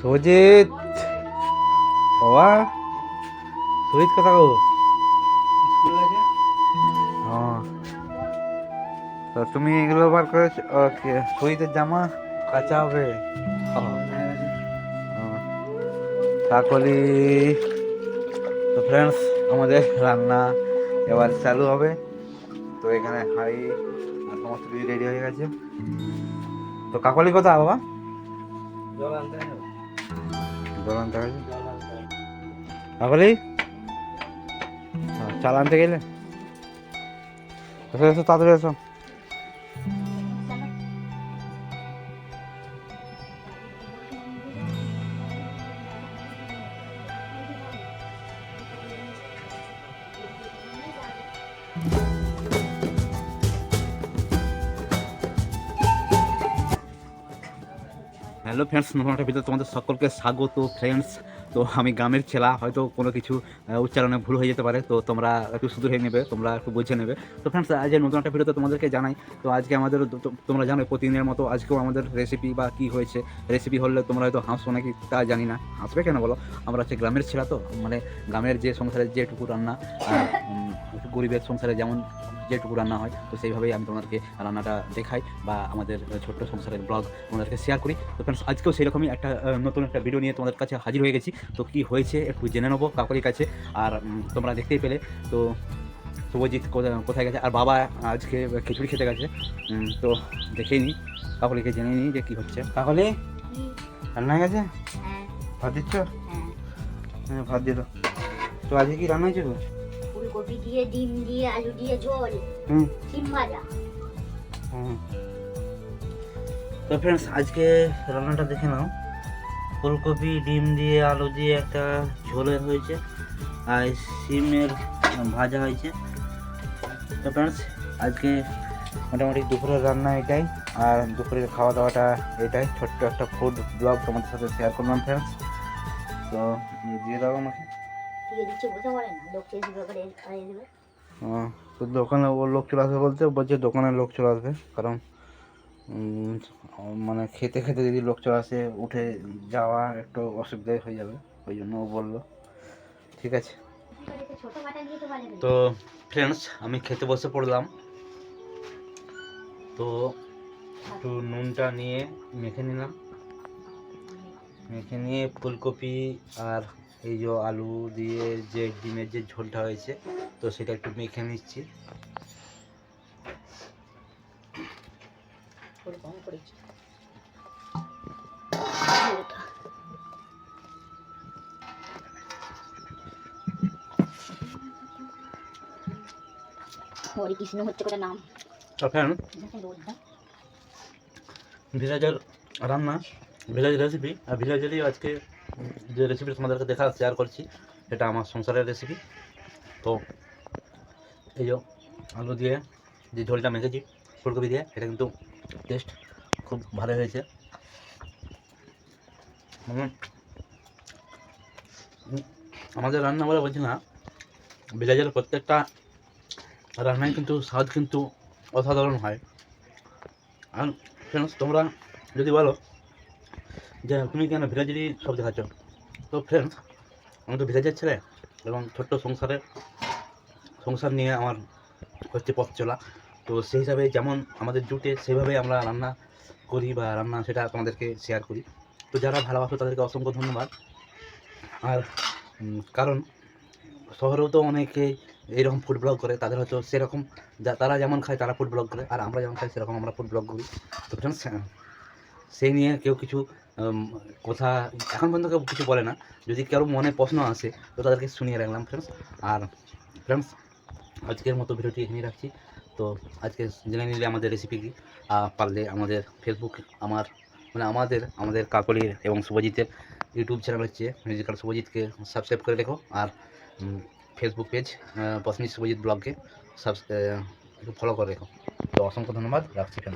সুজিত। বাবা, সুজিত কথা কো হ্যাঁ। তো তুমি এগুলো বার করে সুজিতের জামা কাঁচা হবে? কাকলি তো ফ্রেন্ডস আমাদের রান্না এবার চালু হবে। তো এখানে হাঁড়ি আর সমস্ত রেডি হয়ে গেছে। তো কাকলি কোথা বাবা? জল আনতে আনতে কাকলি হ্যাঁ, চাল আনতে গেলে এসো এসো তাড়াতাড়ি এসো। হ্যালো ফ্রেন্ডস নতুন ভিডিও তোমাদের সকলকে স্বাগত ফ্রেন্ডস তো আমি গ্রামের ছেলা হয়তো কোনো কিছু উচ্চারণে ভুল হয়ে যেতে পারে, তো তোমরা একটু সুদূর হয়ে নেবে, তোমরা একটু বুঝে নেবে। তো ফ্রেন্ডস আজ নতুন একটা ভিডিওতে তোমাদেরকে জানাই, তো আজকে আমাদের তোমরা জানো প্রতিদিনের মতো আজকেও আমাদের রেসিপি বা কি হয়েছে রেসিপি হলে তোমরা হয়তো হাসবো নাকি তা জানি না। হাসবে কেন বলো? আমরা হচ্ছে গ্রামের ছেলা তো মানে গ্রামের যে সংসারে যেটুকু রান্না গরিবের সংসারে যেমন যেটুকু রান্না হয়, তো সেইভাবেই আমি তোমাদেরকে রান্নাটা দেখাই বা আমাদের ছোট্ট সংসারের ব্লগ তোমাদেরকে শেয়ার করি। তো ফ্রেন্ডস আজকেও সেরকমই একটা নতুন একটা ভিডিও নিয়ে তোমাদের কাছে হাজির হয়ে গেছি। তো কি হয়েছে একটু জেনে নেব কাকুরির কাছে। আর তোমরা দেখতেই পেলে তো শুভজিৎ কোথা- কোথায় গেছে? আর বাবা আজকে খিচুড়ি খেতে গেছে। তো দেখেই নি কাকলিকে জেনে নিই যে কি হচ্ছে। কাকলি রান্না হয়ে গেছে? হ্যাঁ। ভাত দিচ্ছ? হ্যাঁ। হ্যাঁ ভাত দাও। তো আজকে কি রান্না হয়েছে ফুলকপি দিয়ে ডিম দিয়ে আলু দিয়ে ঝোল। হুম। সিম ভাজা। হুম। তো ফ্রেন্ডস আজকে রান্নাটা দেখে নাও। ফুলকপি ডিম দিয়ে আলু দিয়ে একটা ঝোলে হয়েছে আর সিমের ভাজা হয়েছে। তো ফ্রেন্ডস আজকে মোটামুটি দুপুরের রান্না এটাই আর দুপুরের খাওয়া দাওয়াটা এটাই। ছোট্ট একটা ফুড ব্লগ তোমাদের সাথে শেয়ার করলাম ফ্রেন্ডস তো দিয়ে দাও আমাকে। তো দোকানে ও লোক চলে আসবে বলতে বলছে দোকানের লোক চলে আসবে কারণ মানে খেতে খেতে যদি লোক চলে আসে, উঠে যাওয়া একটু অসুবিধাই হয়ে যাবে, ওই জন্য ও বলল। ঠিক আছে। তো ফ্রেন্ডস আমি খেতে বসে পড়লাম। তো একটু নুনটা নিয়ে মেখে নিলাম। মেখে নিয়ে ফুলকপি আর এই যে আলু দিয়ে যে ডিমের যে ঝোলটা হয়েছে, তো সেটা একটু মেখে নিচ্ছি। কম করেছি। হরে কৃষ্ণ হচ্ছে করে নাম। ভিলেজের রান্না ভিলেজ রেসিপি আর ভিলেজেরই আজকে যে রেসিপি তোমাদেরকে দেখা শেয়ার করছি এটা আমার সংসারের রেসিপি তো এই যে আলু দিয়ে যে ঝোলটা মেখেছি ফুলকপি দিয়ে এটা কিন্তু টেস্ট খুব ভালো হয়েছে। আমাদের রান্না বলে বলছি না, ভিলেজের প্রত্যেকটা রান্নায় কিন্তু স্বাদ কিন্তু অসাধারণ হয়। আর ফ্রেন্ডস তোমরা যদি বলো যে তুমি কেন ভিলেজেরই সব দেখাচ্ছ? তো ফ্রেন্ডস আমি তো ভিলেজের ছেলে এবং ছোট্ট সংসারে, সংসার নিয়ে আমার হচ্ছে পথ চলা। তো সেই হিসাবে যেমন আমাদের জুটে সেভাবেই আমরা রান্না করি বা রান্না সেটা তোমাদেরকে শেয়ার করি। তো যারা ভালোবাসো তাদেরকে অসংখ্য ধন্যবাদ। আর কারণ শহরেও তো অনেকে এইরকম ফুড ব্লগ করে, তাদের হয়তো সেরকম যা, তারা যেমন খায় তারা ফুড ব্লগ করে, আর আমরা যেমন খাই সেরকম আমরা ফুড ব্লগ করি। তো সেই নিয়ে কেউ কিছু কথা এখন পর্যন্ত কেউ কিছু বলে না। যদি কারও মনে প্রশ্ন আসে, তো তাদেরকে শুনিয়ে রাখলাম ফ্রেন্ডস আর ফ্রেন্ডস আজকের মতো ভিডিওটি এখানেই রাখছি। তো আজকে জেনে নিলে আমাদের রেসিপি পারলে আমাদের ফেসবুক আমার মানে আমাদের আমাদের কাকলির এবং শুভজিতের ইউটিউব চ্যানেল হচ্ছে মিউজিক্যাল শুভজিৎকে সাবস্ক্রাইব করে রেখো। আর ফেসবুক পেজ পশ্চিম শুভজিৎ ব্লগকে সাবস্ক্রাইব ফলো করে রেখো। তো অসংখ্য ধন্যবাদ, রাখছি।